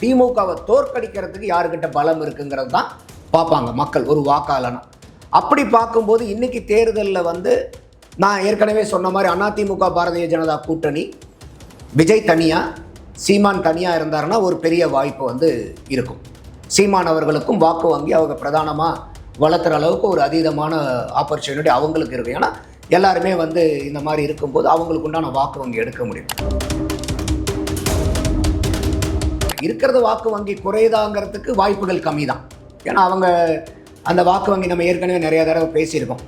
திமுகவை தோற்கடிக்கிறதுக்கு யாருக்கிட்ட பலம் இருக்குங்கிறது தான் பார்ப்பாங்க மக்கள் ஒரு வாக்காளனா. அப்படி பார்க்கும்போது இன்னைக்கு தேர்தலில் வந்து நான் ஏற்கனவே சொன்ன மாதிரி அதிமுக பாரதிய ஜனதா கூட்டணி விஜய் தனியாக சீமான் தனியாக இருந்தாருன்னா ஒரு பெரிய வாய்ப்பு வந்து இருக்கும். சீமான் அவர்களுக்கும் வாக்கு வங்கி அவங்க பிரதானமாக வளர்த்துற அளவுக்கு ஒரு அதீதமான ஆப்பர்ச்சுனிட்டி அவங்களுக்கு இருக்கும் ஏன்னா எல்லாருமே வந்து இந்த மாதிரி இருக்கும்போது அவங்களுக்கு உண்டான வாக்கு வங்கி எடுக்க முடியும். இருக்கிறது வாக்கு வங்கி குறையுதாங்கிறதுக்கு வாய்ப்புகள் கம்மி தான் ஏன்னா அவங்க அந்த வாக்கு வங்கி நம்ம ஏற்கனவே நிறைய தடவை பேசியிருக்கோம்.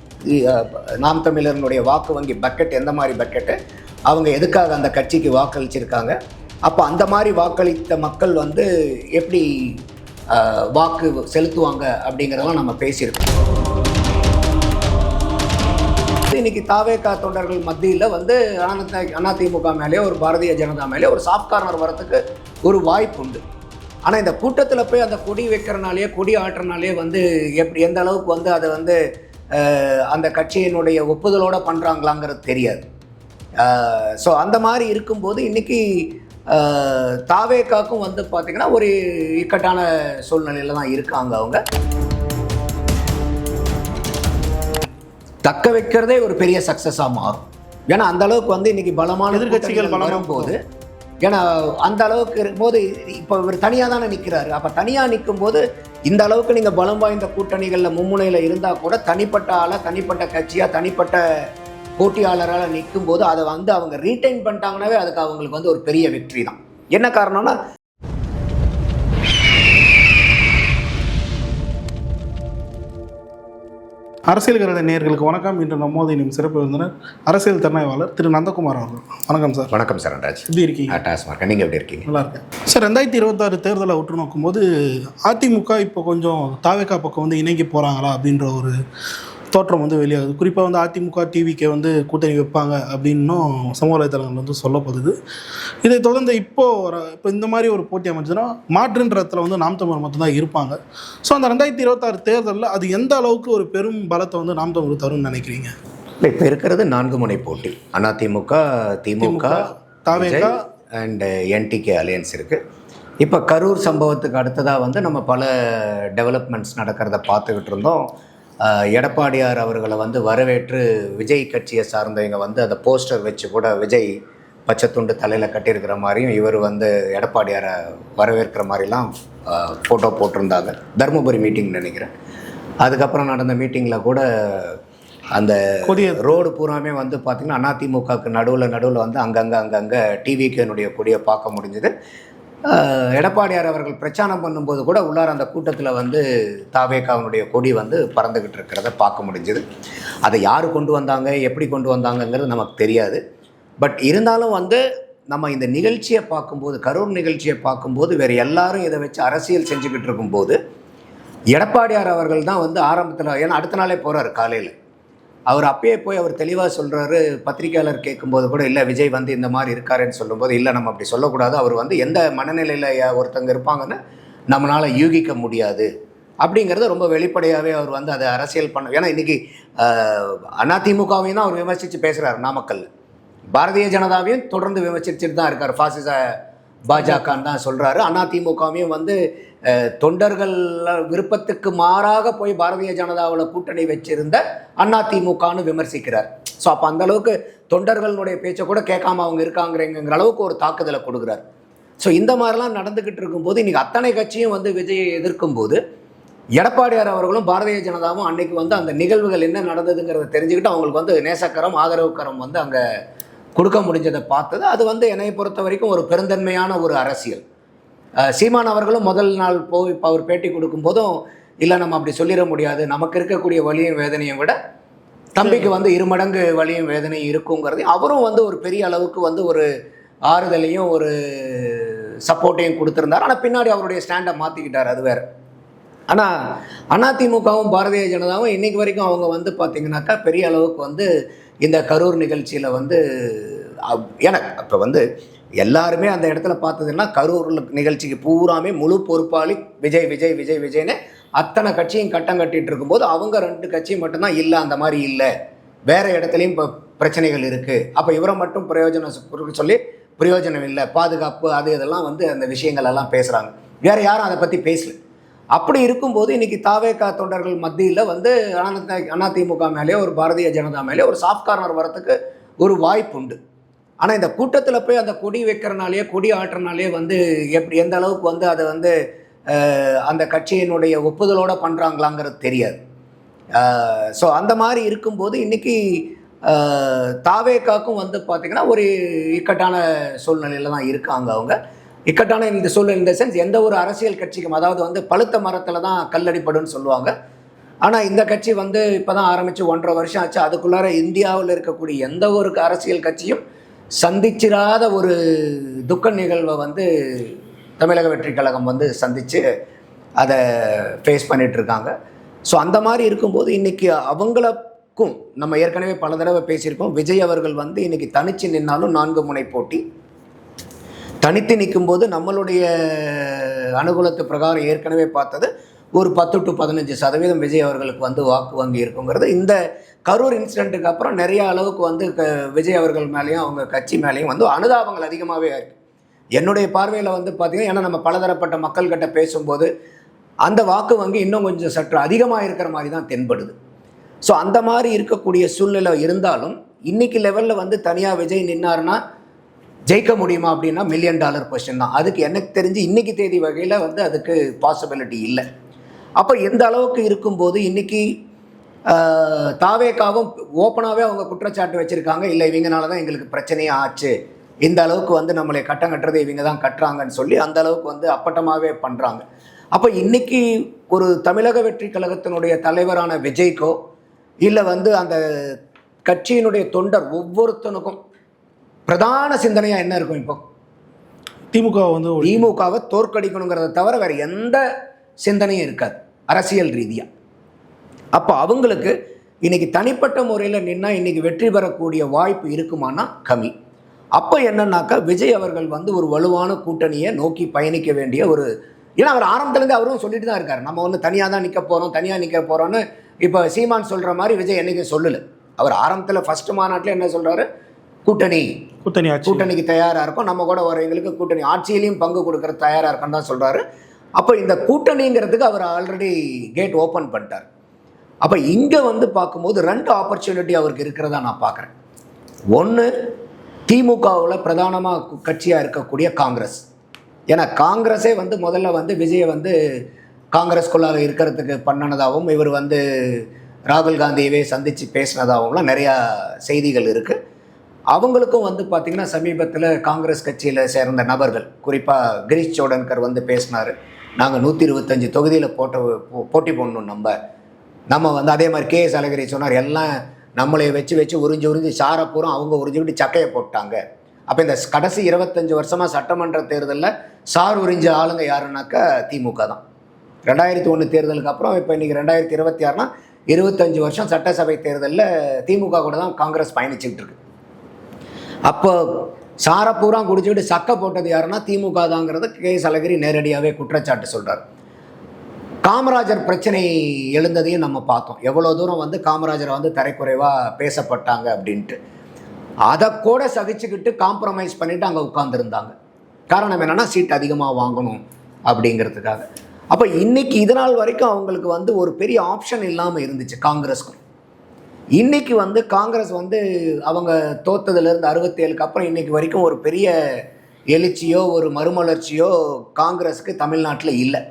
நாம் தமிழர்களுடைய வாக்கு வங்கி பக்கெட் எந்த மாதிரி பக்கெட்டு அவங்க எதுக்காக அந்த கட்சிக்கு வாக்களிச்சிருக்காங்க? அப்போ அந்த மாதிரி வாக்களித்த மக்கள் வந்து எப்படி வாக்கு செலுத்துவாங்க அப்படிங்கிறதெல்லாம் நம்ம பேசியிருக்கோம். இன்னைக்கு தாவேகா தொண்டர்கள் மத்தியில் வந்து அண்ணா அதிமுக மேலே ஒரு பாரதிய ஜனதா மேலே ஒரு சாஃப்ட் கார்னர் வரத்துக்கு ஒரு வாய்ப்பு உண்டு. ஆனால் இந்த கூட்டத்தில் போய் அந்த கொடி வைக்கிறனாலே கொடி ஆட்டுறனாலே வந்து எப்படி எந்த அளவுக்கு வந்து அதை வந்து அந்த கட்சியினுடைய ஒப்புதலோடு பண்ணுறாங்களாங்கிறது தெரியாது. ஸோ அந்த மாதிரி இருக்கும்போது இன்னைக்கு தாவேக்காக்கும் வந்து பார்த்திங்கன்னா ஒரு இக்கட்டான சூழ்நிலையில் தான் இருக்காங்க அவங்க. தக்க வைக்கிறதே ஒரு பெரிய சக்ஸஸாக மாறும். ஏன்னா அந்த அளவுக்கு வந்து இன்னைக்கு பலமான எதிர்க்கட்சிகள் கூட்டணிகள் பலமா வரும்போது ஏன்னா அந்த அளவுக்கு இருக்கும்போது இப்போ இவர் தனியாக தானே நிற்கிறாரு அப்போ தனியாக நிற்கும்போது இந்த அளவுக்கு நீங்கள் பலம் வாய்ந்த கூட்டணிகளில் மும்முனையில் இருந்தால் கூட தனிப்பட்ட ஆளாக தனிப்பட்ட கட்சியாக தனிப்பட்ட போட்டியாளரால் நிற்கும் போது அதை வந்து அவங்க ரீட்டைன் பண்ணிட்டாங்கன்னாவே அதுக்கு அவங்களுக்கு வந்து ஒரு பெரிய வெற்றி தான் என்ன காரணம்னா அரசியல் கருத நேயர்களுக்கு வணக்கம். இன்று நம்மோது இனியும் சிறப்பு விருந்தினர் அரசியல் திறனாய்வாளர் திரு நந்தகுமார் அவர்கள். வணக்கம் சார். வணக்கம் சரண்ராஜ் எப்படி இருக்கீங்க? டாஸ்மார்க் நீங்கள் எப்படி இருக்கீங்க? நல்லா இருக்கேன். சார் ரெண்டாயிரத்தி இருபத்தாறு தேர்தலை உற்று நோக்கும்போது அதிமுக இப்போ கொஞ்சம் தாவேக்கா பக்கம் வந்து இணங்கி போகிறாங்களா அப்படின்ற ஒரு தோற்றம் வந்து வெளியாகுது. குறிப்பாக வந்து அதிமுக டிவிக்கே வந்து கூட்டணி வைப்பாங்க அப்படின்னும் சமூக வலைதளங்கள் வந்து சொல்லப்படுது. இதை தொடர்ந்து இப்போ வர இப்போ இந்த மாதிரி ஒரு போட்டி அமைச்சுன்னா மாற்றுன்ற இடத்துல வந்து நாம் தமிழர் மட்டும்தான் இருப்பாங்க. ஸோ அந்த ரெண்டாயிரத்தி இருபத்தாறு தேர்தலில் அது எந்த அளவுக்கு ஒரு பெரும் பலத்தை வந்து நாம் தமிழர் தரும்னு நினைக்கிறீங்க? இல்லை இப்போ இருக்கிறது நான்கு முனை போட்டி. AIADMK DMK TVK and NTK alliance இருக்குது இப்போ கரூர் சம்பவத்துக்கு அடுத்ததாக வந்து நம்ம பல டெவலப்மெண்ட்ஸ் நடக்கிறத பார்த்துக்கிட்டு இருந்தோம். எடப்பாடியார் அவர்களை வந்து வரவேற்று விஜய் கட்சியை சார்ந்தவங்க வந்து அந்த போஸ்டர் வச்சு கூட விஜய் பச்சைத்துண்டு தலையில் கட்டியிருக்கிற மாதிரியும் இவர் வந்து எடப்பாடியாரை வரவேற்கிற மாதிரிலாம் ஃபோட்டோ போட்டிருந்தாங்க. தருமபுரி மீட்டிங் நினைக்கிறேன். அதுக்கப்புறம் நடந்த மீட்டிங்கில் கூட அந்த கொடிய ரோடு பூராமே வந்து பார்த்திங்கன்னா அதிமுகவுக்கு நடுவில் நடுவில் வந்து அங்கங்கே அங்கங்கே டிவிக்கனுடைய கொடியை பார்க்க முடிஞ்சது. எடப்பாடியார் அவர்கள் பிரச்சாரம் பண்ணும்போது கூட உள்ளார அந்த கூட்டத்தில் வந்து தாவேக்காவினுடைய கொடி வந்து பறந்துக்கிட்டு இருக்கிறத பார்க்க முடிஞ்சது. அதை யார் கொண்டு வந்தாங்க எப்படி கொண்டு வந்தாங்கங்கிறது நமக்கு தெரியாது. பட் இருந்தாலும் வந்து நம்ம இந்த நிகழ்ச்சியை பார்க்கும்போது கரூர் நிகழ்ச்சியை பார்க்கும்போது வேறு எல்லாரும் இதை வச்சு அரசியல் செஞ்சுக்கிட்டு இருக்கும்போது எடப்பாடியார் அவர்கள் தான் வந்து ஆரம்பத்தில் ஏன்னா அடுத்த நாளே போகிறார் காலையில். அவர் அப்பயே போய் அவர் தெளிவாக சொல்கிறாரு பத்திரிக்கையாளர் கேட்கும்போது கூட இல்லை விஜய் வந்து இந்த மாதிரி இருக்காருன்னு சொல்லும்போது இல்லை நம்ம அப்படி சொல்லக்கூடாது. அவர் வந்து எந்த மனநிலையில் ஒருத்தங்க இருப்பாங்கன்னு நம்மளால் யூகிக்க முடியாது. அப்படிங்கிறத ரொம்ப வெளிப்படையாகவே அவர் வந்து அதை அரசியல் பண்ண ஏன்னா இன்றைக்கி அதிமுகவையும் தான் அவர் விமர்சித்து பேசுகிறார் நாமக்கல். பாரதிய ஜனதாவையும் தொடர்ந்து விமர்சிச்சுட்டு தான் இருக்கார். ஃபாசிச பாஜகன்னு தான் சொல்கிறாரு அதிமுகவையும் வந்து தொண்டர்கள் விருப்பத்துக்கு மாறாக போய் பாரதிய ஜனதாவில் கூட்டணி வச்சிருந்த அதிமுகன்னு விமர்சிக்கிறார். ஸோ அப்போ அந்த அளவுக்கு தொண்டர்களுடைய பேச்சை கூட கேட்காம அவங்க இருக்காங்கிறங்கிற அளவுக்கு ஒரு தாக்குதலை கொடுக்குறார். ஸோ இந்த மாதிரிலாம் நடந்துக்கிட்டு இருக்கும்போது இன்றைக்கி அத்தனை கட்சியும் வந்து விஜயை எதிர்க்கும்போது எடப்பாடியார் அவர்களும் பாரதிய ஜனதாவும் அன்னைக்கு வந்து அந்த நிகழ்வுகள் என்ன நடந்ததுங்கிறத தெரிஞ்சுக்கிட்டு அவங்களுக்கு வந்து நேசக்கரம் ஆதரவுக்கரம் வந்து அங்கே கொடுக்க முடிஞ்சதை பார்த்தது. அது வந்து என்னை பொறுத்த வரைக்கும் ஒரு பெருந்தன்மையான ஒரு அரசியல். சீமான் அவர்களும் முதல் நாள் போய் இப்போ அவர் பேட்டி கொடுக்கும்போதும் இல்லை நம்ம அப்படி சொல்லிட முடியாது. நமக்கு இருக்கக்கூடிய வலியும் வேதனையும் விட தம்பிக்கு வந்து இருமடங்கு வலியும் வேதனையும் இருக்குங்கிறதையும் அவரும் வந்து ஒரு பெரிய அளவுக்கு வந்து ஒரு ஆறுதலையும் ஒரு சப்போர்ட்டையும் கொடுத்துருந்தார். ஆனால் பின்னாடி அவருடைய ஸ்டாண்டை மாற்றிக்கிட்டார் அது வேற. ஆனால் அதிமுகவும் பாரதிய ஜனதாவும் இன்றைக்கு வரைக்கும் அவங்க வந்து பார்த்திங்கனாக்கா பெரிய அளவுக்கு வந்து இந்த கரூர் நிகழ்ச்சியில் வந்து எனக்கு இப்போ வந்து எல்லாருமே அந்த இடத்துல பார்த்ததுன்னா கரூரில் நிகழ்ச்சிக்கு பூராமே முழு பொறுப்பாளி விஜய் விஜய் விஜய் விஜய்னு அத்தனை கட்சியும் கட்டம் கட்டிட்டு இருக்கும்போது அவங்க ரெண்டு கட்சியும் மட்டும்தான் இல்லை அந்த மாதிரி இல்லை. வேறு இடத்துலையும் இப்போ பிரச்சனைகள் இருக்குது அப்போ இவரை மட்டும் பிரயோஜனம் சொல்லி பிரயோஜனம் இல்லை பாதுகாப்பு அது இதெல்லாம் வந்து அந்த விஷயங்கள் எல்லாம் பேசுகிறாங்க வேறு யாரும் அதை பற்றி பேசல. அப்படி இருக்கும்போது இன்னைக்கு தாவேகா தொண்டர்கள் மத்தியில் வந்து அண்ணா அதிமுக மேலேயோ ஒரு பாரதிய ஜனதா மேலேயோ ஒரு சாஃப்ட் கார்னர் வரத்துக்கு ஒரு வாய்ப்பு உண்டு ஆனால் இந்த கூட்டத்தில் போய் அந்த கொடி வைக்கிறனாலேயே கொடி ஆட்டுறனாலே வந்து எப்படி எந்த அளவுக்கு வந்து அதை வந்து அந்த கட்சியினுடைய ஒப்புதலோடு பண்ணுறாங்களாங்கிறது தெரியாது. ஸோ அந்த மாதிரி இருக்கும்போது இன்னைக்கு தாவேக்காக்கும் வந்து பார்த்திங்கன்னா ஒரு இக்கட்டான சூழ்நிலையில் தான் இருக்காங்க அவங்க. இக்கட்டான இந்த சூழ்நிலை இந்த சென்ஸ் எந்த ஒரு அரசியல் கட்சிக்கும் அதாவது வந்து பழுத்த மரத்தில் தான் கல்லடிப்படுன்னு சொல்லுவாங்க. ஆனால் இந்த கட்சி வந்து இப்போ தான் ஆரம்பித்து ஒன்றரை வருஷம் ஆச்சு. அதுக்குள்ளார இந்தியாவில் இருக்கக்கூடிய எந்த ஒரு அரசியல் கட்சியும் சந்திச்சிராத ஒரு துக்க நிகழ்வை வந்து தமிழக வெற்றி கழகம் வந்து சந்தித்து அதை ஃபேஸ் பண்ணிகிட்ருக்காங்க ஸோ அந்த மாதிரி இருக்கும்போது இன்றைக்கி அவங்களுக்கும் நம்ம ஏற்கனவே பல தடவை பேசியிருக்கோம் விஜய் அவர்கள் வந்து இன்றைக்கி தனித்து நின்னாலும் நான்கு முனை போட்டி. தனித்து நிற்கும்போது நம்மளுடைய அனுகூலத்து பிரகாரம் ஏற்கனவே பார்த்தது ஒரு பத்து டு பதினஞ்சு சதவீதம் விஜய் அவர்களுக்கு வந்து வாக்கு வங்கி இருக்குங்கிறது. இந்த கரூர் இன்சிடெண்ட்டுக்கு அப்புறம் நிறைய அளவுக்கு வந்து க விஜய் அவர்கள் மேலேயும் அவங்க கட்சி மேலேயும் வந்து அனுதாபங்கள் அதிகமாகவே இருக்குது என்னுடைய பார்வையில் வந்து பார்த்திங்கன்னா ஏன்னா நம்ம பலதரப்பட்ட மக்கள்கிட்ட பேசும்போது அந்த வாக்கு வங்கி இன்னும் கொஞ்சம் சற்று அதிகமாக இருக்கிற மாதிரி தான் தென்படுது. ஸோ அந்த மாதிரி இருக்கக்கூடிய சூழ்நிலை இருந்தாலும் இன்னைக்கு லெவலில் வந்து தனியாக விஜய் நின்னார்னா ஜெயிக்க முடியுமா அப்படின்னா மில்லியன் டாலர் கொஸ்டின் தான். அதுக்கு எனக்கு தெரிஞ்சு இன்னைக்கு தேதி வகையில் வந்து அதுக்கு பாசிபிலிட்டி இல்லை. அப்போ எந்த அளவுக்கு இருக்கும்போது இன்னைக்கு ஆஹ், தாவேக்காவும் ஓப்பனாகவே அவங்க குற்றச்சாட்டு வச்சுருக்காங்க. இல்லை இவங்கனால தான் எங்களுக்கு பிரச்சனையே ஆச்சு. இந்த அளவுக்கு வந்து நம்மளை கட்டம் கட்டுறது இவங்க தான் கட்டுறாங்கன்னு சொல்லி அந்த அளவுக்கு வந்து அப்பட்டமாகவே பண்ணுறாங்க அப்போ இன்னைக்கு ஒரு தமிழக வெற்றி கழகத்தினுடைய தலைவரான விஜய்க்கோ இல்லை வந்து அந்த கட்சியினுடைய தொண்டர் ஒவ்வொருத்தனுக்கும் பிரதான சிந்தனையாக என்ன இருக்கும் இப்போ? திமுக வந்து திமுகவை தோற்கடிக்கணுங்கிறத தவிர வேற எந்த சிந்தனையும் இருக்காது. அரசியல் ரீதியாக அப்போ அவங்களுக்கு இன்னைக்கு தனிப்பட்ட முறையில் நின்னா இன்னைக்கு வெற்றி பெறக்கூடிய வாய்ப்பு இருக்குமானா கம்மி. அப்போ என்னன்னாக்கா விஜய் அவர்கள் வந்து ஒரு வலுவான கூட்டணியை நோக்கி பயணிக்க வேண்டிய ஒரு ஏன்னா அவர் ஆரம்பத்துலேருந்து அவரும் சொல்லிட்டு தான் இருக்காரு. நம்ம வந்து தனியாக தான் நிற்க போகிறோம் தனியாக நிற்க போகிறோன்னு இப்போ சீமான் சொல்கிற மாதிரி விஜய் என்னைக்கும் சொல்லலை. அவர் ஆரம்பத்தில் ஃபர்ஸ்ட் மாநாட்டில் என்ன சொல்கிறாரு கூட்டணி. கூட்டணி கூட்டணிக்கு தயாராக இருக்கும். நம்ம கூட வரவங்களுக்கு கூட்டணி. ஆட்சியிலையும் பங்கு கொடுக்கற தயாராக இருக்குன்னு தான் சொல்கிறாரு அப்போ இந்த கூட்டணிங்கிறதுக்கு அவர் ஆல்ரெடி கேட் ஓப்பன் பண்ணிட்டார். அப்போ இங்கே வந்து பார்க்கும்போது ரெண்டு ஆப்பர்ச்சுனிட்டி அவருக்கு இருக்கிறதா நான் பார்க்குறேன். ஒன்று திமுகவில் பிரதானமாக கட்சியாக இருக்கக்கூடிய காங்கிரஸ். ஏன்னா காங்கிரஸே வந்து முதல்ல வந்து விஜயை வந்து காங்கிரஸ்குள்ளாக இருக்கிறதுக்கு பண்ணினதாகவும் இவர் வந்து ராகுல் காந்தியவே சந்தித்து பேசினதாகவும்லாம் நிறையா செய்திகள் இருக்குது அவங்களுக்கும் வந்து பார்த்திங்கன்னா சமீபத்தில் காங்கிரஸ் கட்சியில் சேர்ந்த நபர்கள் குறிப்பாக கிரீஷ் சோடன்கர் வந்து பேசினார். நாங்கள் நூற்றி இருபத்தஞ்சி தொகுதியில் போட்ட போட்டி போடணும் நம்ம. நம்ம வந்து அதே மாதிரி கேஎஸ் அழகிரி சொன்னார் எல்லாம் நம்மளை வச்சு வச்சு உறிஞ்சி உறிஞ்சி சாரப்பூரம் அவங்க உறிஞ்சி விட்டு சக்கையை போட்டாங்க. அப்போ இந்த கடைசி இருபத்தஞ்சி வருஷமாக சட்டமன்ற தேர்தலில் சார் உறிஞ்ச ஆளுங்க யாருன்னாக்கா திமுக தான். ரெண்டாயிரத்தி ஒன்று தேர்தலுக்கு அப்புறம் இப்போ இன்றைக்கி ரெண்டாயிரத்தி இருபத்தி ஆறுனா இருபத்தஞ்சி வருஷம் சட்டசபை தேர்தலில் திமுக கூட தான் காங்கிரஸ் பயணிச்சுக்கிட்டு இருக்கு. அப்போ சாரப்பூரா குடிச்சுக்கிட்டு சக்கை போட்டது யாருன்னா திமுக தாங்கிறத கே எஸ் அழகிரி நேரடியாகவே குற்றச்சாட்டு சொல்கிறார் காமராஜர் பிரச்சனை எழுந்ததையும் நம்ம பார்த்தோம். எவ்வளோ தூரம் வந்து காமராஜரை வந்து தரைக்குறைவாக பேசப்பட்டாங்க அப்படின்ட்டு. அதை கூட சகிச்சுக்கிட்டு காம்ப்ரமைஸ் பண்ணிட்டு அங்கே உட்காந்துருந்தாங்க காரணம் என்னென்னா சீட் அதிகமாக வாங்கணும் அப்படிங்கிறதுக்காக. அப்போ இன்னைக்கு இதனால் வரைக்கும் அவங்களுக்கு வந்து ஒரு பெரிய ஆப்ஷன் இல்லாமல் இருந்துச்சு காங்கிரஸ்க்கும் இன்னைக்கு வந்து காங்கிரஸ் வந்து அவங்க தோத்ததுலேருந்து அறுபத்தேழுக்கு அப்புறம் இன்னைக்கு வரைக்கும் ஒரு பெரிய எழுச்சியோ ஒரு மறுமலர்ச்சியோ காங்கிரஸுக்கு தமிழ்நாட்டில் இல்லை.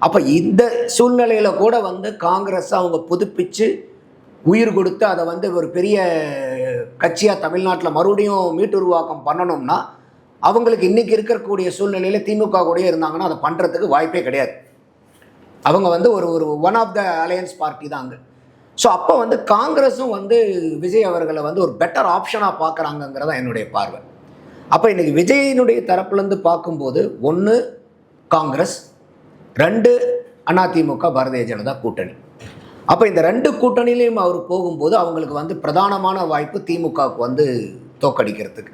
அப்போ இந்த சூழ்நிலையில் கூட வந்து காங்கிரஸ் அவங்க புதுப்பிச்சு உயிர் கொடுத்து அதை வந்து ஒரு பெரிய கட்சியாக தமிழ்நாட்டில் மறுபடியும் மீட்டுருவாக்கம் பண்ணணும்னா அவங்களுக்கு இன்றைக்கி இருக்கக்கூடிய சூழ்நிலையில் திமுக கூடயே இருந்தாங்கன்னா அதை பண்ணுறதுக்கு வாய்ப்பே கிடையாது. அவங்க வந்து ஒரு ஒரு one of the alliance party தான் அங்கே. ஸோ அப்போ வந்து காங்கிரஸும் வந்து விஜய் அவர்களை வந்து ஒரு பெட்டர் ஆப்ஷனாக பார்க்குறாங்கங்கிறதான் என்னுடைய பார்வை. அப்போ இன்றைக்கி விஜயினுடைய தரப்புலேருந்து பார்க்கும்போது ஒன்று காங்கிரஸ் ரெண்டு அதிமுக பாரதிய ஜனதா கூட்டணி. அப்போ இந்த ரெண்டு கூட்டணியிலையும் அவர் போகும்போது அவங்களுக்கு வந்து பிரதானமான வாய்ப்பு திமுகவுக்கு வந்து தோக்கடிக்கிறதுக்கு.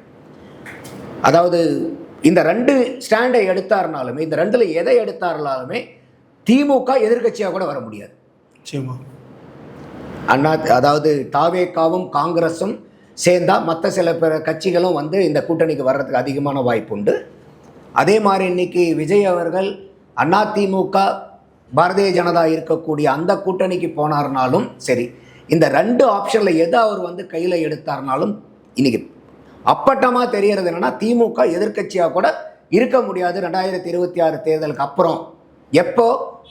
அதாவது இந்த ரெண்டு ஸ்டாண்டை எடுத்தாருனாலுமே இந்த ரெண்டில் எதை எடுத்தாருனாலுமே திமுக எதிர்க்கட்சியாக கூட வர முடியாது. சரிம்மா அண்ணா அதாவது தாவேக்காவும் காங்கிரஸும் சேர்ந்தால் மற்ற சில பிற கட்சிகளும் வந்து இந்த கூட்டணிக்கு வர்றதுக்கு அதிகமான வாய்ப்பு உண்டு. அதே மாதிரி இன்னைக்கு விஜய் அவர்கள் அதிமுக பாரதிய ஜனதா இருக்கக்கூடிய அந்த கூட்டணிக்கு போனார்னாலும் சரி இந்த ரெண்டு ஆப்ஷனில் எதை அவர் வந்து கையில் எடுத்தார்னாலும் இன்னைக்கு அப்பட்டமாக தெரியறது என்னென்னா திமுக எதிர்க்கட்சியாக கூட இருக்க முடியாது. ரெண்டாயிரத்தி இருபத்தி ஆறு தேர்தலுக்கு அப்புறம் எப்போ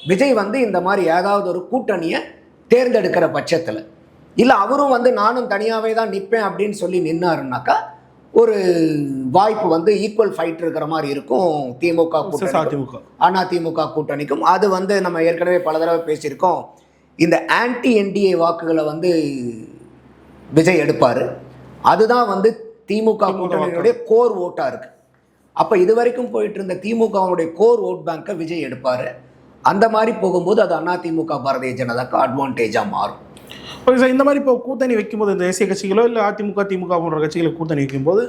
விஜய் வந்து இந்த மாதிரி ஏதாவது ஒரு கூட்டணியை தேர்ந்தெடுக்கிற பட்சத்தில். இல்லை அவரும் வந்து நானும் தனியாகவே தான் நிற்பேன் அப்படின்னு சொல்லி நின்னாருனாக்கா ஒரு வாய்ப்பு வந்து ஈக்குவல் ஃபைட் இருக்கிற மாதிரி இருக்கும் திமுக கூட்டணி அதிமுக. அதிமுக கூட்டணிக்கும். அது வந்து நம்ம ஏற்கனவே பல தடவை பேசியிருக்கோம். இந்த ஆன்டி என்டிஏ வாக்குகளை வந்து விஜய் எடுப்பார். அதுதான் வந்து திமுக திமுக கூட்டணியினுடைய கோர் ஓட்டாக இருக்குது அப்போ இது வரைக்கும் போயிட்டு இருந்த திமுகவுடைய கோர் ஓட் பேங்கை விஜய் எடுப்பார். அந்த மாதிரி போகும்போது அது அதிமுக பாரதிய ஜனதாக்கு அட்வான்டேஜாக மாறும். ஓகே சார் இந்த மாதிரி இப்போ கூட்டணி வைக்கும்போது இந்த தேசிய கட்சிகளோ இல்லை அதிமுக திமுக போன்ற கட்சிகளை கூட்டணி வைக்கும்போது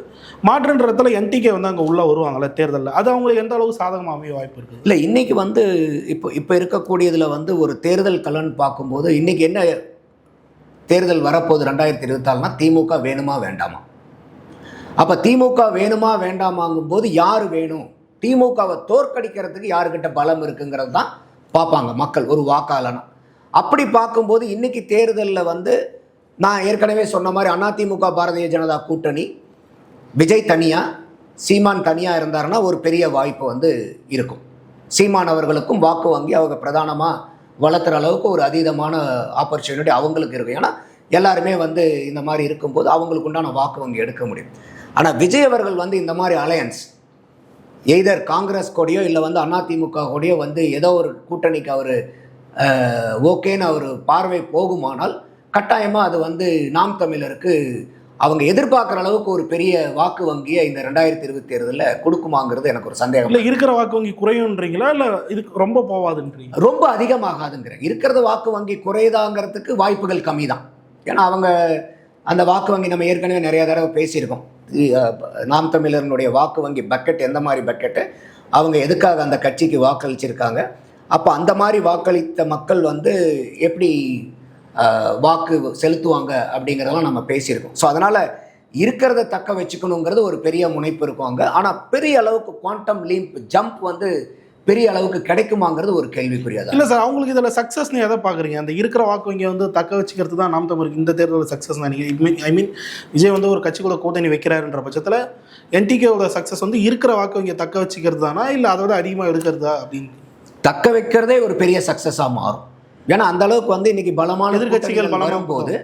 மாற்றுன்ற இடத்துல என்டிகே வந்து அங்கே உள்ளே வருவாங்கல்ல தேர்தலில். அது அவங்களுக்கு எந்த அளவுக்கு சாதகமாக அமைய வாய்ப்பு இருக்குது? இல்லை இன்னைக்கு வந்து இப்போ இப்போ இருக்கக்கூடியதில் வந்து ஒரு தேர்தல் கலன் பார்க்கும்போது இன்னைக்கு என்ன தேர்தல் வரப்போகுது ரெண்டாயிரத்தி இருபத்தாலுனா திமுக வேணுமா வேண்டாமா? அப்போ திமுக வேணுமா வேண்டாமாங்கும் போது யார் வேணும்? திமுகவை தோற்கடிக்கிறதுக்கு யாருக்கிட்ட பலம் இருக்குங்கிறது தான் பார்ப்பாங்க மக்கள் ஒரு வாக்காளனா. அப்படி பார்க்கும்போது இன்றைக்கி தேர்தலில் வந்து நான் ஏற்கனவே சொன்ன மாதிரி அதிமுக பாரதிய ஜனதா கூட்டணி விஜய் தனியாக சீமான் தனியாக இருந்தாருன்னா ஒரு பெரிய வாய்ப்பு வந்து இருக்கும். சீமான் அவர்களுக்கும் வாக்கு வாங்கி அவங்க பிரதானமாக வளர்த்துற அளவுக்கு ஒரு அதீதமான ஆப்பர்ச்சுனிட்டி அவங்களுக்கு இருக்கும் ஏன்னா எல்லாருமே வந்து இந்த மாதிரி இருக்கும்போது அவங்களுக்கு உண்டான வாக்கு வங்கி எடுக்க முடியும். ஆனால் விஜய் அவர்கள் வந்து இந்த மாதிரி அலையன்ஸ் எய்தர் காங்கிரஸ் கூடயோ இல்லை வந்து அதிமுக கூடயோ வந்து ஏதோ ஒரு கூட்டணிக்கு அவர் ஓகேன்னு அவர் பார்வை போகுமானால் கட்டாயமாக அது வந்து நாம் தமிழருக்கு அவங்க எதிர்பார்க்குற அளவுக்கு ஒரு பெரிய வாக்கு வங்கியை இந்த ரெண்டாயிரத்தி இருபத்தி ஏழுல கொடுக்குமாங்கிறது எனக்கு ஒரு சந்தேகம். இல்லை இருக்கிற வாக்கு வங்கி குறையுன்றீங்களா? இல்லை இதுக்கு ரொம்ப போவாதுன்றீங்க ரொம்ப அதிகமாகாதுங்கிறேன். இருக்கிறது வாக்கு வங்கி குறையுதாங்கிறதுக்கு வாய்ப்புகள் கம்மி தான் ஏன்னா அவங்க அந்த வாக்கு வங்கி நம்ம ஏற்கனவே நிறைய தடவை பேசியிருக்கோம். நாம் தமிழர்களுடைய வாக்கு வங்கி பக்கெட் எந்த மாதிரி பக்கெட்டு அவங்க எதுக்காக அந்த கட்சிக்கு வாக்களிச்சிருக்காங்க? அப்போ அந்த மாதிரி வாக்களித்த மக்கள் வந்து எப்படி வாக்கு செலுத்துவாங்க அப்படிங்கிறதெல்லாம் நம்ம பேசியிருக்கோம். ஸோ அதனால் இருக்கிறத தக்க வச்சுக்கணுங்கிறது ஒரு பெரிய முனைப்பு இருக்கும் அங்கே. ஆனால் பெரிய அளவுக்கு குவாண்டம் லீம்ப் ஜம்ப் வந்து பெரிய அளவுக்கு கிடைக்குமாங்கிறது ஒரு கேள்விக்குரியதா இல்லை சார் அவங்களுக்கு இதில் சக்ஸஸ்னு எதை பார்க்குறீங்க அந்த இருக்கிற வாக்கு வங்கியை வந்து தக்க வச்சுக்கிறது தான் நாம் தமிழுக்கு இந்த தேர்தலில் சக்ஸஸ் தான். நீங்கள் ஐ மீன் விஜய் வந்து ஒரு கட்சி கூட கூட்டணி வைக்கிறாருன்ற பட்சத்தில் என்டிகேவோட சக்ஸஸ் வந்து இருக்கிற வாக்கு வங்கியை தக்க வச்சுக்கிறது தானா? இல்லை அதோட அதிகமாக எடுக்கிறதா அப்படின்னு? தக்க வைக்கிறதே ஒரு பெரிய சக்ஸஸாக மாறும். ஏன்னா அந்த அளவுக்கு வந்து இன்னைக்கு பலமான எதிர்க்கட்சிகள் கூட்டணிகள் பலமா வரும்போது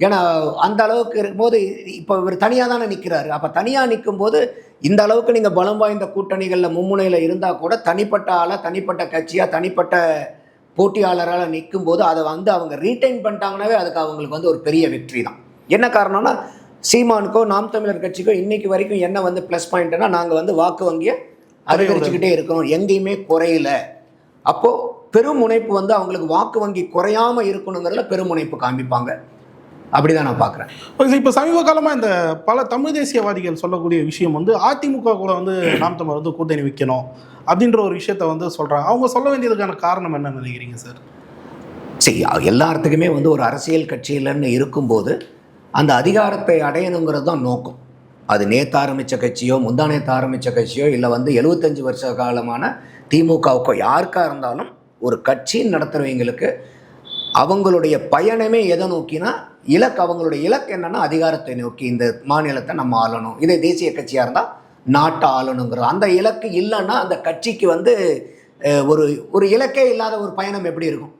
ஏன்னா அந்த அளவுக்கு இருக்கும்போது இப்போ இவர் தனியாக தானே நிற்கிறாரு அப்போ தனியாக நிற்கும்போது இந்த அளவுக்கு நீங்கள் பலம் வாய்ந்த கூட்டணிகளில் மும்முனையில் இருந்தால் கூட தனிப்பட்ட ஆளாக தனிப்பட்ட கட்சியாக தனிப்பட்ட போட்டியாளரால் நிற்கும் போது அதை வந்து அவங்க ரீட்டைன் பண்ணிட்டாங்கனாவே அதுக்கு அவங்களுக்கு வந்து ஒரு பெரிய வெற்றி தான். என்ன காரணம்னா சீமானுக்கோ நாம் தமிழர் கட்சிக்கோ இன்னைக்கு வரைக்கும் என்ன வந்து ப்ளஸ் பாயிண்ட்னா நாங்கள் வந்து வாக்கு வங்கியை அதிகரிச்சுக்கிட்டே இருக்கிறோம் எங்கேயுமே குறையல. அப்போது பெரும் முனைப்பு வந்து அவங்களுக்கு வாக்கு வங்கி குறையாமல் இருக்கணுங்கிறதுல பெருமுனைப்பு காமிப்பாங்க அப்படிதான் நான் பார்க்குறேன். இப்போ சமீப காலமாக இந்த பல தமிழ் தேசியவாதிகள் சொல்லக்கூடிய விஷயம் வந்து அதிமுக கூட வந்து நாம் தமிழ் வந்து கூட்டணி வைக்கணும் அப்படின்ற ஒரு விஷயத்த வந்து சொல்கிறாங்க அவங்க சொல்ல வேண்டியதுக்கான காரணம் என்ன நினைக்கிறீங்க சார் சரி எல்லாத்துக்குமே வந்து ஒரு அரசியல் கட்சியிலன்னு இருக்கும்போது அந்த அதிகாரத்தை அடையணுங்கிறது தான் நோக்கம். அது நேத்து ஆரம்பித்த கட்சியோ முந்தா நேத்து ஆரம்பித்த கட்சியோ இல்லை வந்து எழுபத்தஞ்சு வருஷ காலமான திமுகவுக்கோ யாருக்கா இருந்தாலும் ஒரு கட்சி நடத்துகிறவங்களுக்கு அவங்களுடைய பயணமே எதை நோக்கினா இலக்கு அவங்களுடைய இலக்கு என்னன்னா அதிகாரத்தை நோக்கி இந்த மாநிலத்தை நம்ம ஆளணும். இதே தேசிய கட்சியாக இருந்தால் நாட்டை ஆளணுங்கிறது அந்த இலக்கு இல்லைன்னா அந்த கட்சிக்கு வந்து ஒரு ஒரு இலக்கே இல்லாத ஒரு பயணம் எப்படி இருக்கும்?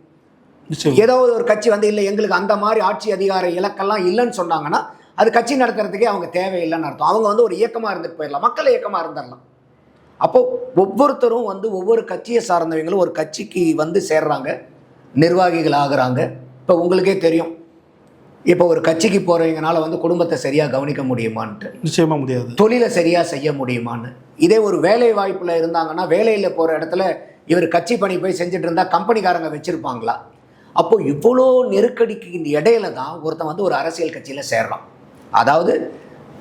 நிச்சயம். ஏதோ ஒரு கட்சி வந்து இல்லை எங்களுக்கு அந்த மாதிரி ஆட்சி அதிகார இலக்கெல்லாம் இல்லைன்னு சொன்னாங்கன்னா அது கட்சி நடத்துறதுக்கே அவங்க தேவையில்லைன்னு அர்த்தம். அவங்க வந்து ஒரு இயக்கமாக இருந்துட்டு போயிடலாம். மக்கள் இயக்கமாக இருந்துடலாம். அப்போ ஒவ்வொருத்தரும் வந்து ஒவ்வொரு கட்சியை சார்ந்தவங்களும் ஒரு கட்சிக்கு வந்து சேர்றாங்க. நிர்வாகிகள் ஆகுறாங்க. இப்போ உங்களுக்கே தெரியும். இப்போ ஒரு கட்சிக்கு போகிறவங்கனால வந்து குடும்பத்தை சரியாக கவனிக்க முடியுமான்ட்டு. நிச்சயமா முடியாது. தொழிலை சரியாக செய்ய முடியுமான்னு. இதே ஒரு வேலை வாய்ப்பில் இருந்தாங்கன்னா வேலையில் போகிற இடத்துல இவர் கட்சி பணி போய் செஞ்சுட்டு இருந்தால் கம்பெனிக்காரங்க வச்சுருப்பாங்களா? அப்போ இவ்வளோ நெருக்கடிக்கு இடையில தான் ஒருத்தன் வந்து ஒரு அரசியல் கட்சியில் சேர்றான். அதாவது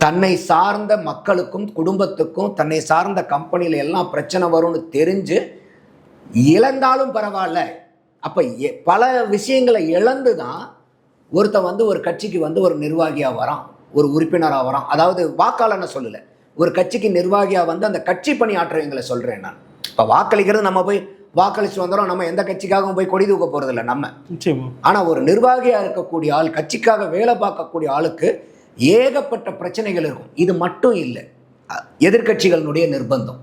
தன்னை சார்ந்த மக்களுக்கும் குடும்பத்துக்கும் தன்னை சார்ந்த கம்பெனியில் எல்லாம் பிரச்சனை வரும்னு தெரிஞ்சு இழந்தாலும் பரவாயில்ல. அப்போ பல விஷயங்களை இழந்து தான் ஒருத்தன் வந்து ஒரு கட்சிக்கு வந்து ஒரு நிர்வாகியாக வரான் ஒரு உறுப்பினராக வரான். அதாவது வாக்காளனை சொல்லலை. ஒரு கட்சிக்கு நிர்வாகியாக வந்து அந்த கட்சி பணி ஆற்றுறவங்களை சொல்கிறேன் நான். இப்போ வாக்களிக்கிறது நம்ம போய் வாக்களிச்சு வந்துடும் நம்ம எந்த கட்சிக்காகவும் போய் கொடி தூக்க போகிறதில்ல நம்ம. ஆனால் ஒரு நிர்வாகியாக இருக்கக்கூடிய ஆள் கட்சிக்காக வேலை பார்க்கக்கூடிய ஆளுக்கு ஏகப்பட்ட பிரச்சனைகள் இருக்கும். இது மட்டும் இல்லை. எதிர்க்கட்சிகளினுடைய நிர்பந்தம்.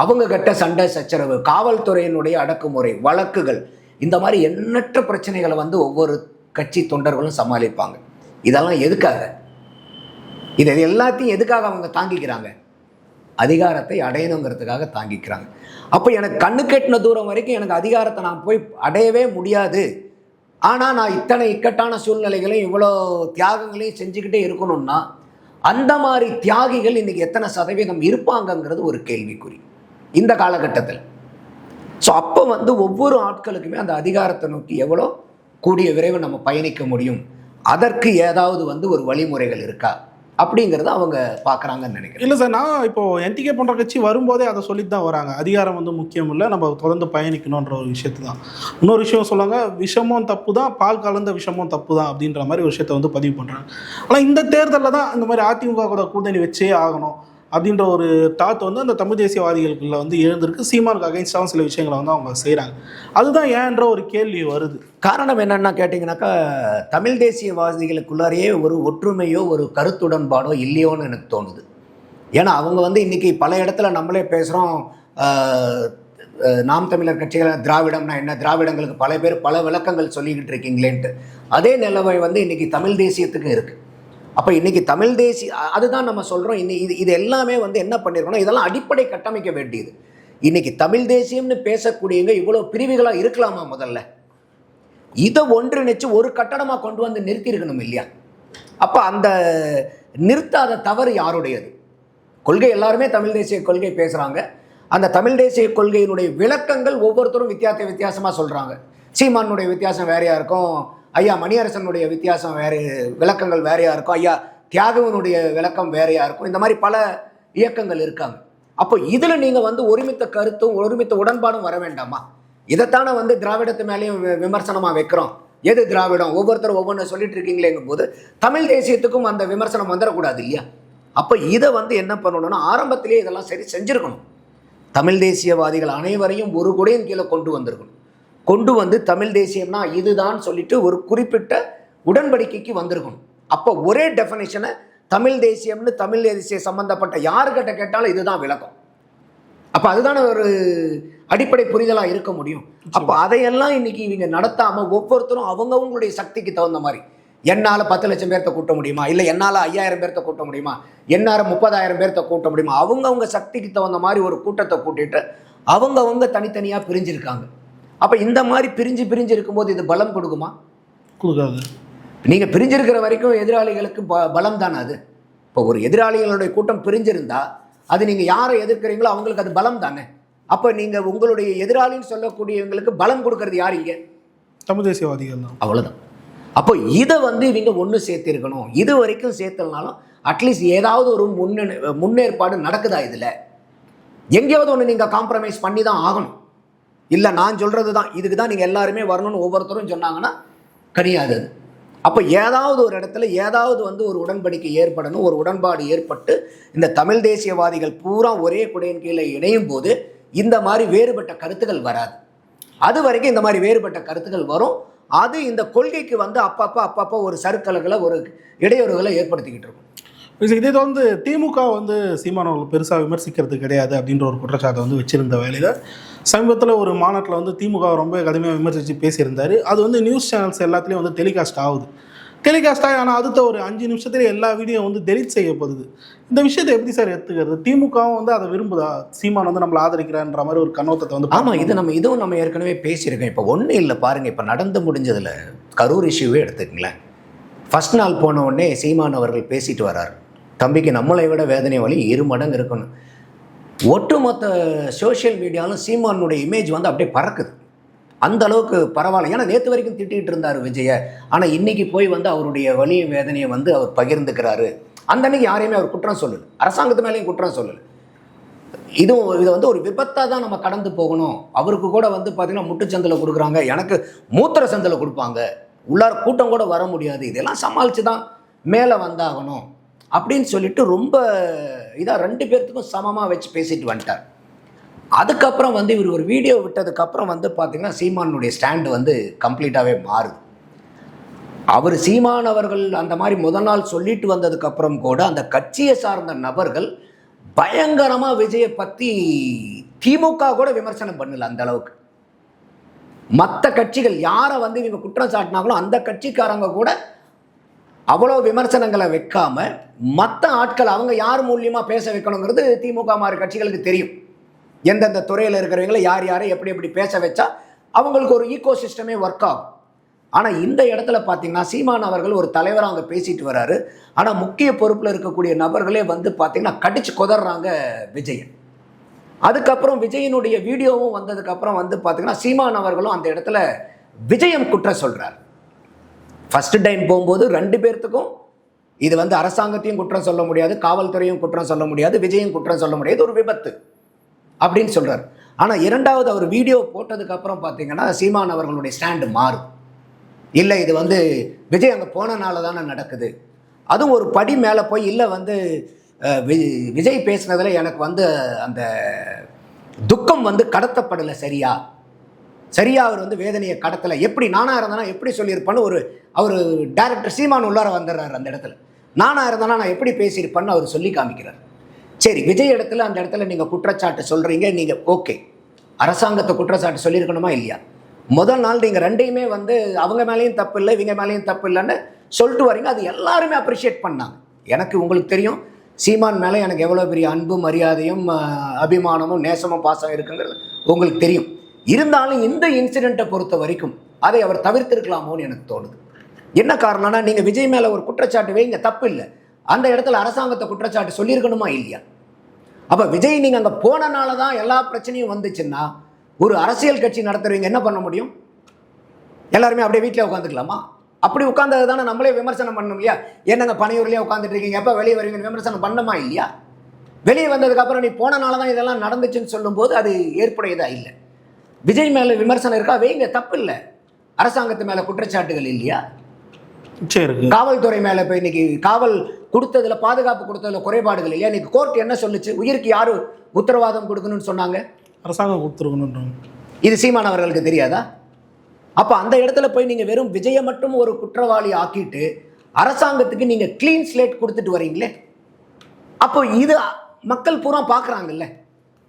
அவங்க கிட்ட சண்டை சச்சரவு காவல்துறையினுடைய அடக்குமுறை வழக்குகள் இந்த மாதிரி எண்ணற்ற பிரச்சனைகளை வந்து ஒவ்வொரு கட்சி தொண்டர்களும் சமாளிப்பாங்க. இதெல்லாம் எதுக்காக? இதை எல்லாத்தையும் எதுக்காக அவங்க தாங்கிக்கிறாங்க? அதிகாரத்தை அடையணுங்கிறதுக்காக தாங்கிக்கிறாங்க. அப்போ எனக்கு கண்ணு கெட்டின தூரம் வரைக்கும் எனக்கு அதிகாரத்தை நான் போய் அடையவே முடியாது. ஆனால் நான் இத்தனை இக்கட்டான சூழ்நிலைகளையும் இவ்வளோ தியாகங்களையும் செஞ்சுக்கிட்டே இருக்கணும்னா அந்த மாதிரி தியாகிகள் இன்னைக்கு எத்தனை சதவீதம் இருப்பாங்கங்கிறது ஒரு கேள்விக்குறி. இந்த காலகட்டத்தில். ஸோ அப்போ வந்து ஒவ்வொரு ஆட்களுக்குமே அந்த அதிகாரத்தை நோக்கி எவ்வளோ கூடிய விரைவில் நம்ம பயணிக்க முடியும். அதற்கு ஏதாவது வந்து ஒரு வழிமுறைகள் இருக்கா? அப்படிங்கிறத அவங்க பார்க்குறாங்கன்னு நினைக்கிறேன். இல்லை சார் நான் இப்போ என்டிகே போன்ற கட்சி வரும்போதே அதை சொல்லி தான் வராங்க. அதிகாரம் வந்து முக்கியம் இல்லை நம்ம தொடர்ந்து பயணிக்கணுன்ற ஒரு விஷயத்து தான். இன்னொரு விஷயம் சொல்லுவாங்க விஷமும் தப்பு தான் பால் கலந்த விஷமும் தப்பு தான் அப்படின்ற மாதிரி ஒரு விஷயத்தை வந்து பதிவு பண்ணுறாங்க ஆனால் இந்த தேர்தலில் தான் இந்த மாதிரி அதிமுக கூட கூட்டணி வச்சே ஆகணும். அப்படின்ற ஒரு தாட் வந்து அந்த தமிழ் தேசியவாதிகளுக்குள்ள வந்து எழுந்திருக்கு. சீமானுக்கு அகைன்ஸ்டாகவும் சில விஷயங்களை வந்து அவங்க செய்கிறாங்க அதுதான் ஏன்ற ஒரு கேள்வி வருது. காரணம் என்னன்னா கேட்டிங்கனாக்கா தமிழ் தேசியவாதிகளுக்குள்ளாரையே ஒரு ஒற்றுமையோ ஒரு கருத்துடன்பாடோ இல்லையோன்னு எனக்கு தோணுது. ஏன்னா அவங்க வந்து இன்னைக்கு பல இடத்துல நம்மளே பேசுகிறோம் நாம் தமிழர் கட்சிகள் திராவிடம்னா என்ன திராவிடங்களுக்கு பல பேர் பல விளக்கங்கள் சொல்லிக்கிட்டு இருக்கீங்களேன்ட்டு. அதே நிலவை வந்து இன்னைக்கு தமிழ் தேசியத்துக்கும் இருக்குது அப்போ இன்னைக்கு தமிழ் தேசிய அதுதான் நம்ம சொல்கிறோம் இன்னி இது இது எல்லாமே வந்து என்ன பண்ணியிருக்கணும் இதெல்லாம் அடிப்படை கட்டமைக்க வேண்டியது. இன்னைக்கு தமிழ் தேசியம்னு பேசக்கூடியவங்க இவ்வளோ பிரிவுகளாக இருக்கலாமா முதல்ல? இதை ஒன்றிணைச்சு ஒரு கட்டடமாக கொண்டு வந்து நிறுத்தியிருக்கணும் இல்லையா? அப்போ அந்த நிறுத்தாத தவறு யாருடையது? கொள்கை எல்லாருமே தமிழ் தேசிய கொள்கை பேசுகிறாங்க அந்த தமிழ் தேசிய கொள்கையினுடைய விளக்கங்கள் ஒவ்வொருத்தரும் வித்தியாச வித்தியாசமாக சொல்கிறாங்க சீமானுடைய வித்தியாசம் வேறையாக இருக்கும். ஐயா மணியரசனுடைய வித்தியாசம் வேறு விளக்கங்கள் வேறையா இருக்கும். ஐயா தியாகவனுடைய விளக்கம் வேறையா இருக்கும். இந்த மாதிரி பல இயக்கங்கள் இருக்காங்க. அப்போ இதில் நீங்கள் வந்து ஒருமித்த கருத்தும் ஒருமித்த உடன்பாடும் வர வேண்டாமா? இதைத்தானே வந்து திராவிடத்து மேலேயும் வி- வைக்கிறோம். எது திராவிடம்? ஒவ்வொருத்தரும் ஒவ்வொன்று சொல்லிட்டு இருக்கீங்களேங்கும் போது தமிழ் தேசியத்துக்கும் அந்த விமர்சனம் வந்துடக்கூடாது இல்லையா? அப்போ இதை வந்து என்ன பண்ணணும்னா ஆரம்பத்திலேயே இதெல்லாம் சரி செஞ்சுருக்கணும். தமிழ் தேசியவாதிகள் அனைவரையும் ஒரு குடையின் கீழே கொண்டு வந்திருக்கணும். கொண்டு வந்து தமிழ் தேசியம்னா இதுதான் சொல்லிட்டு ஒரு குறிப்பிட்ட உடன்படிக்கைக்கு வந்திருக்கணும். அப்போ ஒரே டெஃபனேஷனை தமிழ் தேசியம்னு தமிழ் தேசிய சம்பந்தப்பட்ட யாருக்கிட்ட கேட்டாலும் இதுதான் விளக்கம். அப்போ அதுதானே ஒரு அடிப்படை புரிதலாக இருக்க முடியும். அப்போ அதையெல்லாம் இன்னைக்கு இவங்க நடத்தாம ஒவ்வொருத்தரும் அவங்கவங்களுடைய சக்திக்கு தகுந்த மாதிரி என்னால் பத்து லட்சம் பேர்த்த கூட்ட முடியுமா? இல்லை என்னால் ஐயாயிரம் பேர்த்த கூட்ட முடியுமா? என்னால் முப்பதாயிரம் பேர்த்த கூட்ட முடியுமா? அவங்கவங்க சக்திக்கு தகுந்த மாதிரி ஒரு கூட்டத்தை கூட்டிட்டு அவங்கவங்க தனித்தனியாக பிரிஞ்சிருக்காங்க. அப்போ இந்த மாதிரி பிரிஞ்சு பிரிஞ்சு இருக்கும்போது இது பலம் கொடுக்குமா? கொடுக்காது. நீங்கள் பிரிஞ்சிருக்கிற வரைக்கும் எதிராளிகளுக்கு ப பலம் தானே அது? இப்போ ஒரு எதிராளிகளுடைய கூட்டம் பிரிஞ்சிருந்தா அது நீங்கள் யாரை எதிர்க்கிறீங்களோ அவங்களுக்கு அது பலம் தானே அப்போ நீங்கள் உங்களுடைய எதிராளின்னு சொல்லக்கூடியவங்களுக்கு பலம் கொடுக்கறது யார் இங்கே? தமிழ் தேசியவாதிகள் தான். அவ்வளோதான் அப்போ இதை வந்து இவங்க ஒன்று சேர்த்திருக்கணும். இது வரைக்கும் சேர்த்தலனாலும் அட்லீஸ்ட் ஏதாவது ஒரு முன்னே முன்னேற்பாடு நடக்குதா இதில்? எங்கேயாவது ஒன்று நீங்கள் காம்ப்ரமைஸ் பண்ணி தான் ஆகணும். இல்லை நான் சொல்கிறது தான் இதுக்கு தான் நீங்கள் எல்லாருமே வரணும்னு ஒவ்வொருத்தரும் சொன்னாங்கன்னா கிடையாது அது. அப்போ ஏதாவது ஒரு இடத்துல ஏதாவது வந்து ஒரு உடன்படிக்கை ஏற்படணும் ஒரு உடன்பாடு ஏற்பட்டு இந்த தமிழ் தேசியவாதிகள் பூரா ஒரே குடையின் கீழே இணையும் போது இந்த மாதிரி வேறுபட்ட கருத்துக்கள் வராது. அது வரைக்கும் இந்த மாதிரி வேறுபட்ட கருத்துக்கள் வரும். அது இந்த கொள்கைக்கு வந்து அப்பப்போ அப்பப்போ ஒரு சருக்கல்களை ஒரு இடையூறுகளை ஏற்படுத்திக்கிட்டு இருக்கும். இது வந்து திமுக வந்து சீமானவர்கள் பெருசாக விமர்சிக்கிறது கிடையாது அப்படின்ற ஒரு குற்றச்சாட்டை வந்து வச்சிருந்த வேலையில் சமீபத்தில் ஒரு மாநாட்டில் வந்து திமுக ரொம்ப கடுமையாக விமர்சித்து பேசியிருந்தார். அது வந்து நியூஸ் சேனல்ஸ் எல்லாத்துலேயும் வந்து டெலிகாஸ்ட் ஆகுது. டெலிகாஸ்ட் ஆகி ஆனால் அடுத்த ஒரு அஞ்சு நிமிஷத்துல எல்லா வீடியோ வந்து டெலிட் செய்யப்படுது. இந்த விஷயத்தை எப்படி சார் எடுத்துக்கிறது திமுகவும் வந்து அதை விரும்புதா? சீமான் வந்து நம்மளை ஆதரிக்கிறான்ற மாதிரி ஒரு கண்ணோட்டத்தை வந்து ஆமாம் இது நம்ம இதுவும் நம்ம ஏற்கனவே பேசியிருக்கோம். இப்போ ஒன்றும் இல்லை பாருங்கள் இப்போ நடந்து முடிஞ்சதில் கரூர் இஷ்யூவே எடுத்துக்கங்களேன். ஃபர்ஸ்ட் நாள் போன உடனே சீமான் அவர்கள் பேசிட்டு வரார் தம்பிக்கு நம்மளை விட வேதனை வலி இரு மடங்கு இருக்கணும். ஒட்டுமொத்த சோஷியல் மீடியாலும் சீமானுடைய இமேஜ் வந்து அப்படியே பறக்குது. அந்த அளவுக்கு பரவாயில்ல. ஏன்னா நேற்று வரைக்கும் திட்டிகிட்டு இருந்தார் விஜய. ஆனால் இன்னைக்கு போய் வந்து அவருடைய வலி வேதனையை வந்து அவர் பகிர்ந்துக்கிறாரு. அந்த அன்னைக்கு யாரையுமே அவர் குற்றம் சொல்லல. அரசாங்கத்து மேலேயும் குற்றம் சொல்லல. இதுவும் இதை வந்து ஒரு விபத்தாக தான் நம்ம கடந்து போகணும். அவருக்கு கூட வந்து பார்த்தீங்கன்னா முட்டுச்சந்தில் கொடுக்குறாங்க. எனக்கு மூத்திர சந்தில் கொடுப்பாங்க. உள்ளார் கூட்டம் கூட வர முடியாது. இதெல்லாம் சமாளித்து தான் மேலே வந்தாகணும். அப்படின்னு சொல்லிட்டு ரொம்ப இதாக ரெண்டு பேர்த்துக்கும் சமமாக வச்சு பேசிட்டு வந்துட்டார். அதுக்கப்புறம் வந்து இவர் ஒரு வீடியோ விட்டதுக்கப்புறம் வந்து பார்த்திங்கன்னா சீமானுடைய ஸ்டாண்டு வந்து கம்ப்ளீட்டாகவே மாறுது. அவர் சீமான் அவர்கள் அந்த மாதிரி முதல் நாள் சொல்லிட்டு வந்ததுக்கப்புறம் கூட அந்த கட்சியை சார்ந்த நபர்கள் பயங்கரமாக விஜயை பற்றி திமுக கூட விமர்சனம் பண்ணல அந்த அளவுக்கு. மற்ற கட்சிகள் யாரை வந்து இவங்க குற்றம் சாட்டினாங்களோ அந்த கட்சிக்காரங்க கூட அவ்வளோ விமர்சனங்களை வைக்காம மற்ற ஆட்கள் அவங்க யார் மூலியமாக பேச வைக்கணுங்கிறது திமுக மாதிரி கட்சிகளுக்கு தெரியும். எந்தெந்த துறையில் இருக்கிறவங்களை யார் யாரை எப்படி எப்படி பேச வச்சா அவங்களுக்கு ஒரு ஈகோ சிஸ்டமே ஒர்க் ஆகும். ஆனால் இந்த இடத்துல பார்த்தீங்கன்னா சீமான் அவர்கள் ஒரு தலைவராக அவங்க பேசிட்டு வராரு. ஆனால் முக்கிய பொறுப்பில் இருக்கக்கூடிய நபர்களே வந்து பார்த்தீங்கன்னா கடிச்சு கொதர்றாங்க விஜயன். அதுக்கப்புறம் விஜயனுடைய வீடியோவும் வந்ததுக்கப்புறம் வந்து பார்த்தீங்கன்னா சீமான் அவர்களும் அந்த இடத்துல விஜயம் குற்றம் சொல்கிறார் ஃபஸ்ட்டு டைம் போகும்போது ரெண்டு பேர்த்துக்கும் இது வந்து அரசாங்கத்தையும் குற்றம் சொல்ல முடியாது காவல்துறையும் குற்றம் சொல்ல முடியாது விஜயும் குற்றம் சொல்ல முடியாது. ஒரு விபத்து அப்படின்னு சொல்கிறார் ஆனால் இரண்டாவது அவர் வீடியோ போட்டதுக்கப்புறம் பார்த்தீங்கன்னா சீமான் அவர்களுடைய ஸ்டாண்டு மாறும். இல்லை இது வந்து விஜய் அங்கே போனனால தானே நடக்குது. அதுவும் ஒரு படி மேலே போய் இல்லை வந்து வி- விஜய் பேசுனதில் எனக்கு வந்து அந்த துக்கம் வந்து கடத்தப்படலை சரியா? சரியாக அவர் வந்து வேதனையை கடத்தலை. எப்படி நானாக இருந்தேனா எப்படி சொல்லியிருப்பான்னு ஒரு அவர் டேரக்டர் சீமான் உள்ளார வந்துடுறாரு அந்த இடத்துல. நானாக இருந்தேனா நான் எப்படி பேசியிருப்பேன்னு அவர் சொல்லி காமிக்கிறார். சரி விஜய் இடத்துல அந்த இடத்துல நீங்கள் குற்றச்சாட்டு சொல்கிறீங்க நீங்கள் ஓகே அரசாங்கத்தை குற்றச்சாட்டு சொல்லியிருக்கணுமா இல்லையா? முதல் நாள் நீங்கள் ரெண்டையுமே வந்து அவங்க மேலேயும் தப்பு இல்லை இவங்க மேலேயும் தப்பு இல்லைன்னு சொல்லிட்டு வரீங்க. அது எல்லாருமே அப்ரிஷியேட் பண்ணாங்க. எனக்கு உங்களுக்கு தெரியும் சீமான் மேலே எனக்கு எவ்வளோ பெரிய அன்பும் மரியாதையும் அபிமானமும் நேசமும் பாசம் இருக்குங்கிறது உங்களுக்கு தெரியும். இருந்தாலும் இந்த இன்சிடெண்ட்டை பொறுத்த வரைக்கும் அதை அவர் தவிர்த்திருக்கலாமோன்னு எனக்கு தோணுது. என்ன காரணம்னா நீங்கள் விஜய் மேலே ஒரு குற்றச்சாட்டு வைங்க தப்பு இல்லை. அந்த இடத்துல அரசாங்கத்தை குற்றச்சாட்டு சொல்லியிருக்கணுமா இல்லையா? அப்போ விஜய் நீங்கள் அங்கே போனனால தான் எல்லா பிரச்சனையும் வந்துச்சுன்னா ஒரு அரசியல் கட்சி நடத்துறவங்க என்ன பண்ண முடியும்? எல்லாருமே அப்படியே வீட்டில் உட்காந்துக்கலாமா? அப்படி உட்காந்தது தானே நம்மளே விமர்சனம் பண்ணணும் இல்லையா? என்னங்க பனையூர்லேயே உட்காந்துட்டு இருக்கீங்க எப்போ வெளியே வருவீங்கன்னு விமர்சனம் பண்ணமா இல்லையா? வெளியே வந்ததுக்கப்புறம் நீ போனனால தான் இதெல்லாம் நடந்துச்சுன்னு சொல்லும்போது அது ஏற்புடையதாக இல்லை? விஜய் மேலே விமர்சனம் இருக்கா? வைங்க தப்பு இல்லை அரசாங்கத்து மேலே குற்றச்சாட்டுகள் இல்லையா? சரி காவல்துறை மேலே இப்போ இன்னைக்கு காவல் கொடுத்ததுல பாதுகாப்பு கொடுத்ததுல குறைபாடுகள் இல்லையா? இன்னைக்கு கோர்ட் என்ன சொல்லுச்சு? உயிருக்கு யாரு உத்தரவாதம் கொடுக்கணும்னு சொன்னாங்க? அரசாங்கம் கொடுத்துருக்கணும் இது சீமான் அவர்களுக்கு தெரியாதா? அப்போ அந்த இடத்துல போய் நீங்கள் வெறும் விஜயை மட்டும் ஒரு குற்றவாளி ஆக்கிட்டு அரசாங்கத்துக்கு நீங்கள் க்ளீன் ஸ்லேட் கொடுத்துட்டு வரீங்களே? அப்போ இது மக்கள் பூரா பார்க்குறாங்கல்ல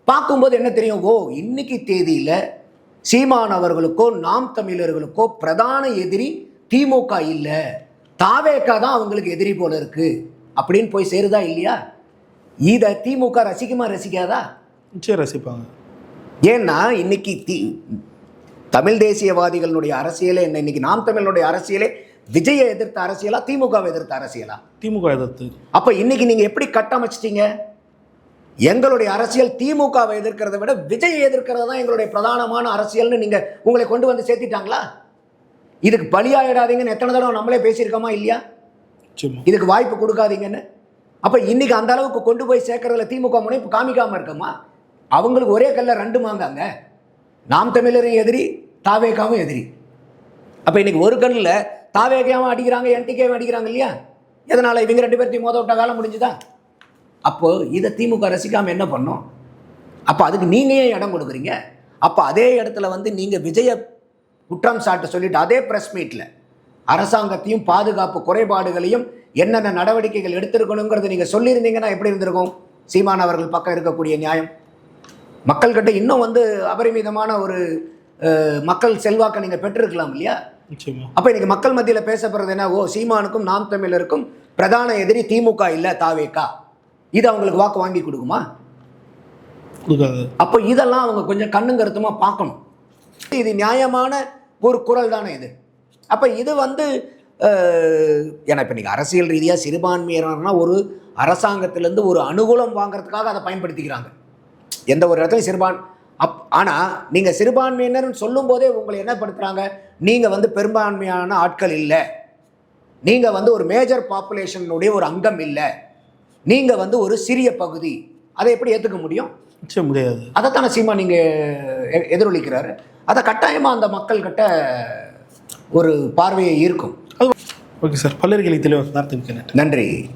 பார்க்கும்போது என்ன தெரியும்? ஓ இன்னைக்கு தேதியில் சீமான் அவர்களுக்கோ நாம் தமிழர்களுக்கோ பிரதான எதிரி திமுக இல்லை. தாவேக்கா தான் அவங்களுக்கு எதிரி போல இருக்கு. அப்படின்னு போய் சேருதா இல்லையா? இதை திமுக ரசிக்குமா ரசிக்காதா? நிச்சயம் ரசிப்பாங்க. ஏன்னா இன்னைக்கு தி தமிழ் தேசியவாதிகளுடைய அரசியலே என்ன? இன்னைக்கு நாம் தமிழனுடைய அரசியலே விஜயை எதிர்த்த அரசியலா திமுகவை எதிர்த்த அரசியலா? திமுக எதிர்த்து. அப்ப இன்னைக்கு நீங்க எப்படி கட்டமைச்சிட்டீங்க? எங்களுடைய அரசியல் திமுகவை எதிர்க்கிறத விட விஜயை எதிர்க்கிறது தான் எங்களுடைய பிரதானமான அரசியல்னு நீங்க உங்களை கொண்டு வந்து சேர்த்திட்டாங்களா? இதுக்கு பலியாயிடாதீங்கன்னு எத்தனை தடவை நம்மளே பேசியிருக்கோமா இல்லையா? இதுக்கு வாய்ப்பு கொடுக்காதீங்கன்னு. அப்போ இன்னைக்கு அந்த அளவுக்கு கொண்டு போய் சேர்க்கறதுல திமுக முனைப்பு காமிக்காம இருக்கமா? அவங்களுக்கு ஒரே கல்ல ரெண்டு மாங்காங்க நாம் தமிழரும் எதிரி தாவேக்காவும் எதிரி. அப்போ இன்னைக்கு ஒரு கல்லில் தாவேக்காவும் அடிக்கிறாங்க என்டிகேவும் அடிக்கிறாங்க இல்லையா? எதனால் இவங்க ரெண்டு பேர்த்தையும் மோத விட்டா வேலை முடிஞ்சுதா? அப்போ இதை திமுக ரசிக்காமல் என்ன பண்ணும்? அப்போ அதுக்கு நீங்கள் ஏன் இடம் கொடுக்குறீங்க? அப்போ அதே இடத்துல வந்து நீங்கள் விஜய குற்றம் சாட்ட சொல்லிட்டு அதே ப்ரெஸ் மீட்டில் அரசாங்கத்தையும் பாதுகாப்பு குறைபாடுகளையும் என்னென்ன நடவடிக்கைகள் எடுத்திருக்கணுங்கிறத நீங்கள் சொல்லியிருந்தீங்கன்னா எப்படி இருந்திருக்கும்? சீமான் அவர்கள் பக்கம் இருக்கக்கூடிய நியாயம். மக்கள்கிட்ட இன்னும் வந்து அபரிமிதமான ஒரு மக்கள் செல்வாக்கை நீங்கள் பெற்றிருக்கலாம் இல்லையா? அப்போ இன்னைக்கு மக்கள் மத்தியில் பேசப்படுறது என்ன? ஓ சீமானுக்கும் நாம் தமிழருக்கும் பிரதான எதிரி திமுக இல்லை தாவேக்கா. இது அவங்களுக்கு வாக்கு வாங்கி கொடுக்குமா? அப்போ இதெல்லாம் அவங்க கொஞ்சம் கண்ணும் கருத்துமா பார்க்கணும். இது நியாயமான ஒரு குரல் தானே இது. அப்போ இது வந்து ஏன்னா இப்போ நீங்கள் அரசியல் ரீதியாக சிறுபான்மையினர்னா ஒரு அரசாங்கத்திலேருந்து ஒரு அனுகூலம் வாங்குறதுக்காக அதை பயன்படுத்திக்கிறாங்க. எந்த ஒரு இடத்துலையும் சிறுபான் அப் ஆனால் நீங்கள் சிறுபான்மையினர்னு சொல்லும்போதே உங்களை என்ன படுத்துகிறாங்க நீங்கள் வந்து பெரும்பான்மையான ஆட்கள் இல்லை. நீங்கள் வந்து ஒரு மேஜர் பாப்புலேஷனுடைய ஒரு அங்கம் இல்லை. நீங்கள் வந்து ஒரு சிறிய பகுதி அதை எப்படி ஏற்றுக்க முடியும்? நிச்சயம் முடியாது. அதைத்தானே சீமா நீங்கள் எதிரொலிக்கிறாரு. அதை கட்டாயமாக அந்த மக்கள்கிட்ட ஒரு பார்வையை ஈர்க்கும். Okay sir. பல்லர்களை தெளிவாக நன்றி.